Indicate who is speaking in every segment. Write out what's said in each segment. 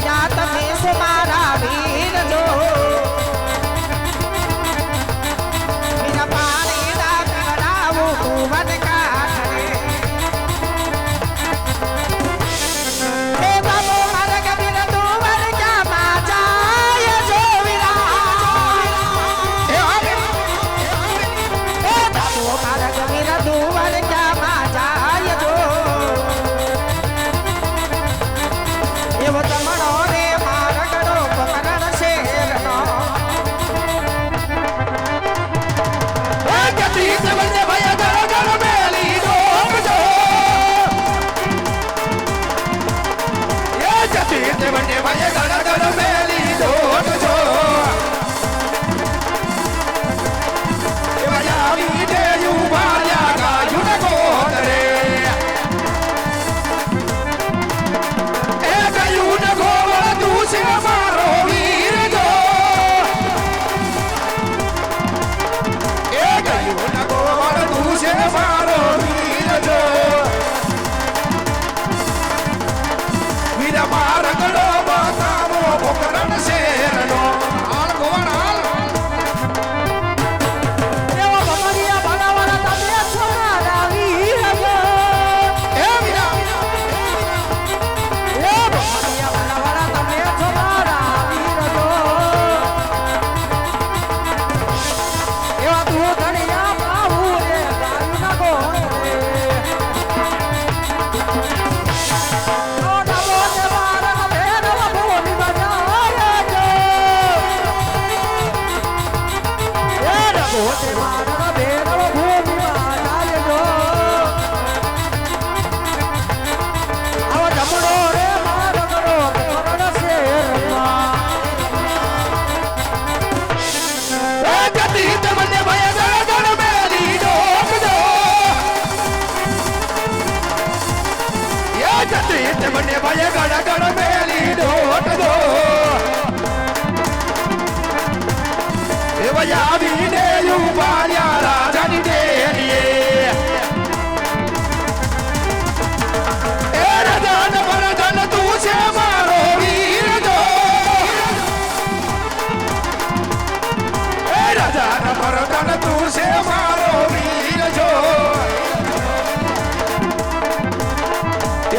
Speaker 1: Obrigada.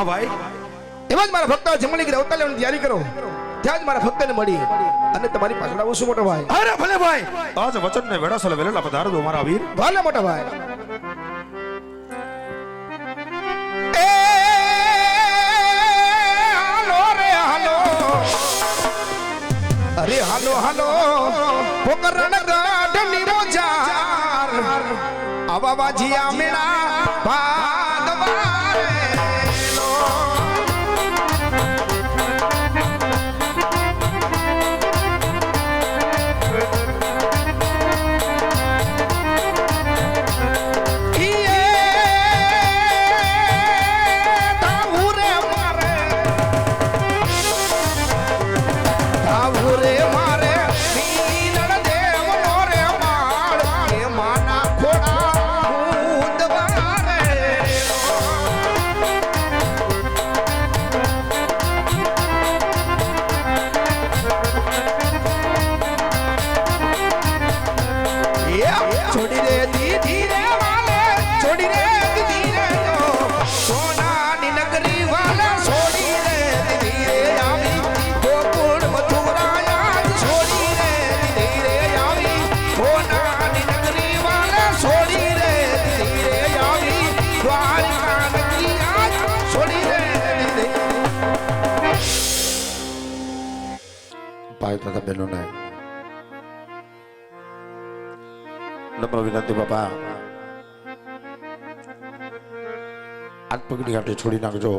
Speaker 1: હા ભાઈ. એવા જ મારા
Speaker 2: ભક્ત જમણી ગીર અવતાર લેવાની તૈયારી કરો. ત્યાં જ મારા ભક્તને મળી. અને તમારી પાછળ આવું શું મોટો ભાઈ. અરે ભલે ભાઈ.
Speaker 3: આજ વચન ને વેડા સલે વેલેલા પધાર દો મારા વીર.
Speaker 2: ભલે મોટા ભાઈ. રે હાલો. અરે હાલો હાલો. પોકરણ ગાઢની મોજાર. આવા વાજીયા મેળા
Speaker 3: ભાઈ તથા બહેનોને બાપા. આત્મગ્નિ ઘાટે છોડી નાખજો.